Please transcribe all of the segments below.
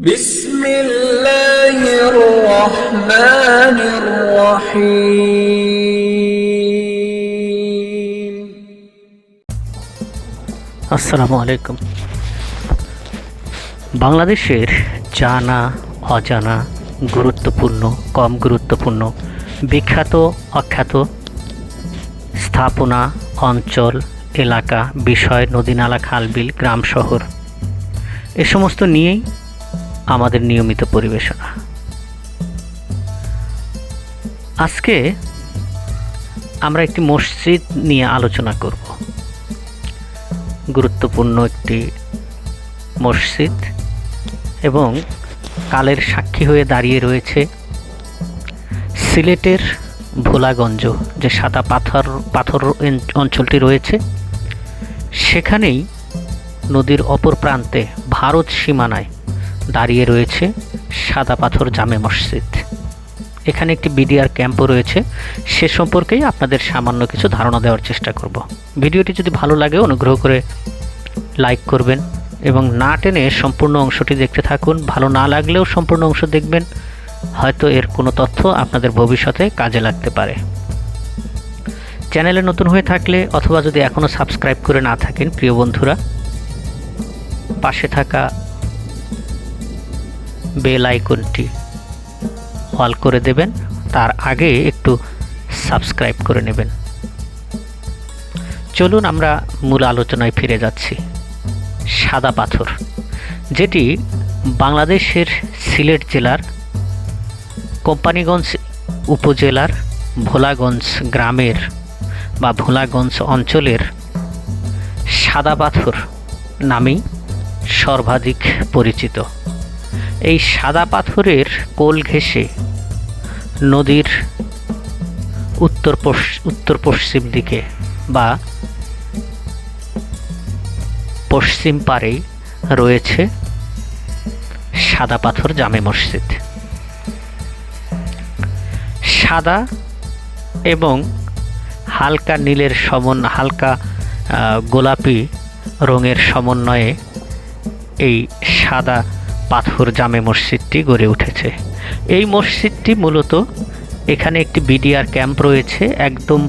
بسم الله الرحمن الرحيم আসসালামু আলাইকুম বাংলাদেশের জানা অজানা গুরুত্বপূর্ণ কম গুরুত্বপূর্ণ বিখ্যাত অখ্যাত স্থাপনা অঞ্চল এলাকা বিষয় নদীনালা খালবিল গ্রাম শহর এ সমস্ত নিয়েই আমাদের নিয়মিত পরিবেশনা। আজকে আমরা একটি মসজিদ নিয়ে আলোচনা করব। গুরুত্বপূর্ণ একটি মসজিদ এবং কালের সাক্ষী হয়ে দাঁড়িয়ে রয়েছে সিলেটের ভোলাগঞ্জ, যে সাদা পাথর পাথর অঞ্চলটি রয়েছে। সেখানেই নদীর অপর প্রান্তে ভারত সীমানায় দাঁড়িয়ে রয়েছে সাদা পাথর জামে মসজিদ। এখানে একটি বিডিআর ক্যাম্পও রয়েছে। সে সম্পর্কেই আপনাদের সামান্য কিছু ধারণা দেওয়ার চেষ্টা করব। ভিডিওটি যদি ভালো লাগে, অনুগ্রহ করে লাইক করবেন এবং না টেনে সম্পূর্ণ অংশটি দেখতে থাকুন। ভালো না লাগলেও সম্পূর্ণ অংশ দেখবেন। হয়তো এর কোনো তথ্য আপনাদের ভবিষ্যতে কাজে লাগতে পারে। চ্যানেলে নতুন হয়ে থাকলে অথবা যদি এখনও সাবস্ক্রাইব করে না থাকেন, প্রিয় বন্ধুরা, পাশে থাকা বেল আইকনটি অল করে দেবেন, তার আগে একটু সাবস্ক্রাইব করে নেবেন। চলুন আমরা মূল আলোচনায় ফিরে যাচ্ছি। সাদা পাথর, যেটি বাংলাদেশের সিলেট জেলার কোম্পানিগঞ্জ উপজেলার ভোলাগঞ্জ গ্রামের বা ভোলাগঞ্জ অঞ্চলের সাদা পাথর নামেই সর্বাধিক পরিচিত। এই সাদা পাথরের কোল ঘেঁষে নদীর উত্তর উত্তর পশ্চিম দিকে বা পশ্চিম পারেই রয়েছে সাদা পাথর জামে মসজিদ। সাদা এবং হালকা নীলের সমন, হালকা গোলাপি রঙের সমন্বয়ে এই সাদা পাথর জামে মসজিদটি গড়ে উঠেছে। এই মসজিদটি মূলত এখানে একটি বিডিআর ক্যাম্প রয়েছে, একদম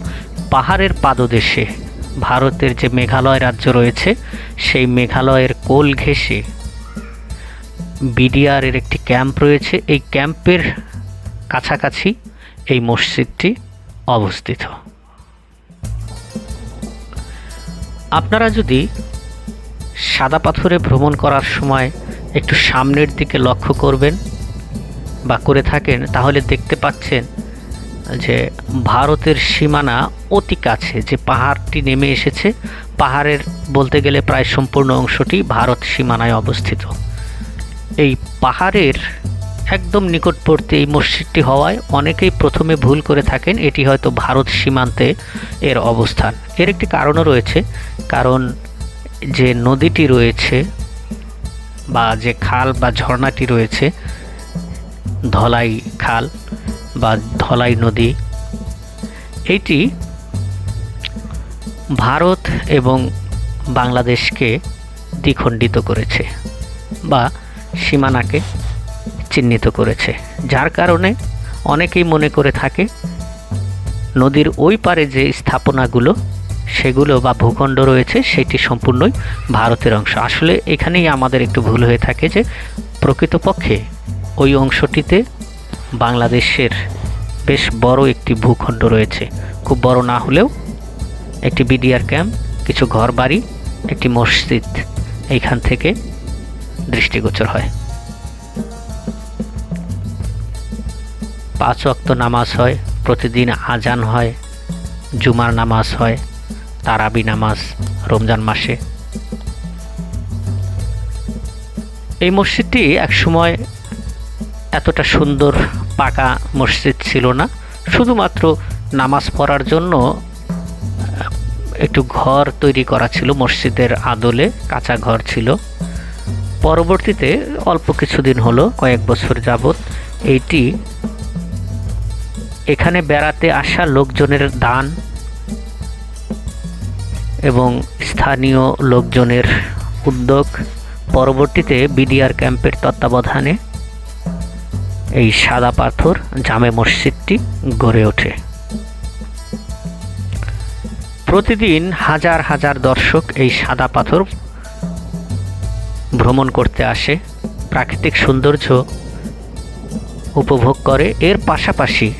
পাহাড়ের পাদদেশে। ভারতের যে মেঘালয় রাজ্য রয়েছে, সেই মেঘালয়ের কোল ঘেঁষে বিডিআরের একটি ক্যাম্প রয়েছে। এই ক্যাম্পের কাছাকাছি এই মসজিদটি অবস্থিত। আপনারা যদি সাদা পাথরে ভ্রমণ করার সময় একটু সামনের দিকে লক্ষ্য করবেন বা করে থাকেন, তাহলে দেখতে পাচ্ছেন যে ভারতের সীমানা অতি কাছে, যে পাহাড়টি নেমে এসেছে। পাহাড়ের বলতে গেলে প্রায় সম্পূর্ণ অংশটি ভারত সীমানায় অবস্থিত। এই পাহাড়ের একদম নিকটবর্তী এই মসজিদটি হওয়ায় অনেকেই প্রথমে ভুল করে থাকেন, এটি হয়তো ভারত সীমান্তে এর অবস্থান। এর একটি কারণও রয়েছে, কারণ যে নদীটি রয়েছে বা যে খাল বা ঝর্ণাটি রয়েছে, ধলাই খাল বা ধলাই নদী, এটি ভারত এবং বাংলাদেশকে দ্বিখণ্ডিত করেছে বা সীমানাকে চিহ্নিত করেছে, যার কারণে অনেকেই মনে করে থাকে, নদীর ওই পারে যে স্থাপনাগুলো সেগুলো বা ভূখণ্ড রয়েছে, সেটি সম্পূর্ণই ভারতের অংশ। আসলে এখানেই আমাদের একটু ভুল হয়ে থাকে যে, প্রকৃতপক্ষে ওই অংশটিতে বাংলাদেশের বেশ বড় একটি ভূখণ্ড রয়েছে। খুব বড় না হলেও একটি বিডিআর ক্যাম্প, কিছু ঘরবাড়ি, একটি মসজিদ এইখান থেকে দৃষ্টিগোচর হয়। পাঁচ ওয়াক্ত নামাজ হয়, প্রতিদিন আজান হয়, জুমার নামাজ হয় তারাবি নামাজ রমজান মাসে। এই মসজিদটি একসময় এতটা সুন্দর পাকা মসজিদ ছিল না। শুধুমাত্র নামাজ পড়ার জন্য একটু ঘর তৈরি করা ছিল, মসজিদের আদলে কাঁচা ঘর ছিল। পরবর্তীতে অল্প কিছুদিন হলো, কয়েক বছর যাবৎ এইটি এখানে বেড়াতে আসা লোকজনের দান এবং স্থানীয় লোকজনের উদ্যোগ পরবর্তীতে বিডিআর ক্যাম্পের তত্ত্বাবধানে এই সাদা পাথর জামে মসজিদটি গড়ে ওঠে। প্রতিদিন হাজার হাজার দর্শক এই সাদা পাথর ভ্রমণ করতে আসে। প্রাকৃতিক সৌন্দর্য উপভোগ করে। এর পাশাপাশি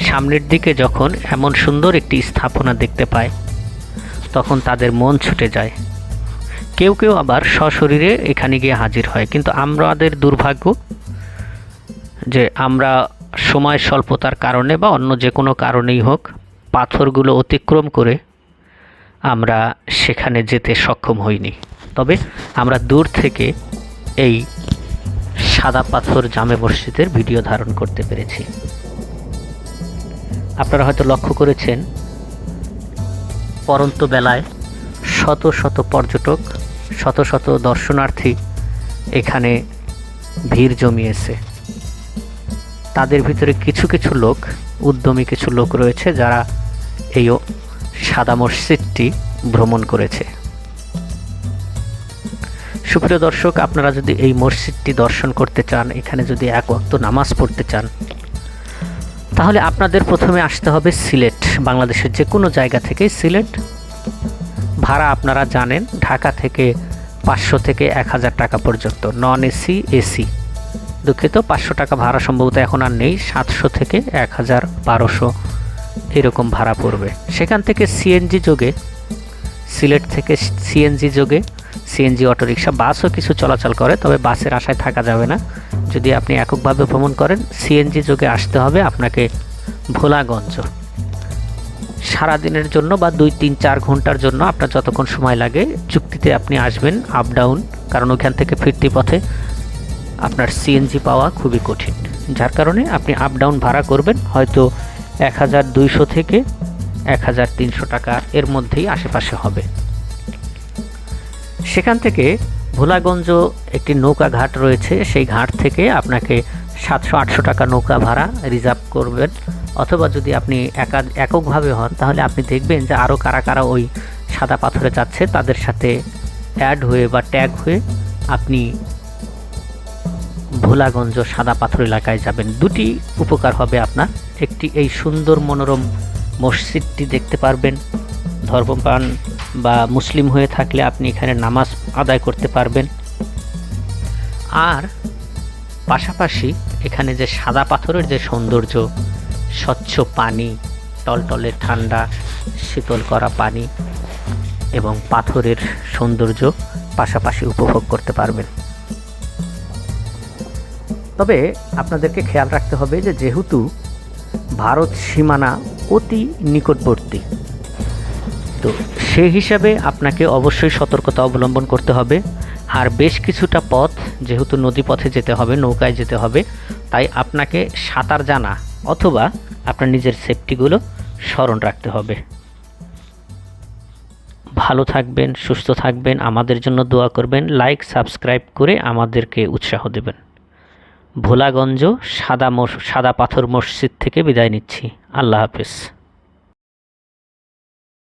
সামনের দিকে যখন এমন সুন্দর একটি স্থাপনা দেখতে পায় তখন তাদের মন ছুটে যায়। কেউ কেউ আবার সশরীরে এখানে গিয়ে হাজির হয়। কিন্তু আমাদের দুর্ভাগ্য যে আমরা সময় স্বল্পতার কারণে বা অন্য যে কোনো কারণেই হোক পাথরগুলো অতিক্রম করে আমরা সেখানে যেতে সক্ষম হইনি। তবে আমরা দূর থেকে এই সাদা পাথর জামে মসজিদের ভিডিও ধারণ করতে পেরেছি। আপনারা হয়তো লক্ষ্য করেছেন পরন্ত বেলায় শত শত পর্যটক, শত শত দর্শনার্থী এখানে ভিড় জমিয়েছে। তাদের ভিতরে কিছু কিছু লোক, উদ্যমী কিছু লোক রয়েছে যারা এই সাদা মসজিদটি ভ্রমণ করেছে। সুপ্রিয় দর্শক, আপনারা যদি এই মসজিদটি দর্শন করতে চান, এখানে যদি এক ওয়াক্ত নামাজ পড়তে চান তাহলে আপনাদের প্রথমে আসতে হবে সিলেট, বাংলাদেশের যে কোনো জায়গা থেকে সিলেট। ভাড়া আপনারা জানেন, ঢাকা থেকে পাঁচশো থেকে এক হাজার টাকা পর্যন্ত, নন এসি এসি। দুঃখিত, পাঁচশো টাকা ভাড়া সম্ভবত এখন আর নেই, সাতশো থেকে এক হাজার বারোশো এরকম ভাড়া পড়বে। সেখান থেকে সিএনজি যোগে, সিলেট থেকে সিএনজি যোগে, সিএনজি অটোরিকশা, বাসও কিছু চলাচল করে, তবে বাসের আশায় থাকা যাবে না। যদি আপনি এককভাবে ভ্রমণ করেন সিএনজি যোগে আসতে হবে আপনাকে ভোলাগঞ্জ। সারাদিনের জন্য বা দুই, তিন, চার ঘণ্টার জন্য আপনার যতক্ষণ সময় লাগে চুক্তিতে আপনি আসবেন আপ ডাউন কারণ ওখান থেকে ফিরতি পথে আপনার সিএনজি পাওয়া খুবই কঠিন। যার কারণে আপনি আপ ডাউন ভাড়া করবেন, হয়তো এক হাজার দুইশো থেকে এক হাজার তিনশো টাকা এর মধ্যেই আশেপাশে হবে। সেখান থেকে ভোলাগঞ্জ একটি নৌকা ঘাট রয়েছে। সেই ঘাট থেকে আপনাকে সাতশো, আটশো টাকা নৌকা ভাড়া রিজার্ভ করবেন। অথবা যদি আপনি একা, এককভাবে হন, তাহলে আপনি দেখবেন যে আরও কারা কারা ওই সাদা পাথরে যাচ্ছে, তাদের সাথে অ্যাড হয়ে বা ট্যাগ হয়ে আপনি ভোলাগঞ্জ সাদা পাথর এলাকায় যাবেন। দুটি উপকার হবে আপনার। একটি এই সুন্দর মনোরম মসজিদটি দেখতে পারবেন। ধর্মপ্রাণ বা মুসলিম হয়ে থাকলে আপনি এখানে নামাজ আদায় করতে পারবেন। আর পাশাপাশি এখানে যে সাদা পাথরের যে সৌন্দর্য, স্বচ্ছ পানি, টলটলে ঠান্ডা, শীতল করা পানি এবং পাথরের সৌন্দর্য পাশাপাশি উপভোগ করতে পারবেন। তবে আপনাদেরকে খেয়াল রাখতে হবে যে যেহেতু ভারত সীমানা অতি নিকটবর্তী তো সেই হিসাবে আপনাকে অবশ্যই সতর্কতা অবলম্বন করতে হবে। আর বেশ কিছুটা পথ, যেহেতু নদী পথে যেতে হবে, নৌকায় যেতে হবে, তাই আপনাকে সাঁতার জানা অথবা আপনার নিজের সেফটিগুলো স্মরণ রাখতে হবে। ভালো থাকবেন, সুস্থ থাকবেন, আমাদের জন্য দোয়া করবেন লাইক সাবস্ক্রাইব করে আমাদেরকে উৎসাহ দেবেন। ভোলাগঞ্জ সাদা মস, সাদা পাথর মসজিদ থেকে বিদায় নিচ্ছি। আল্লাহ হাফেজ।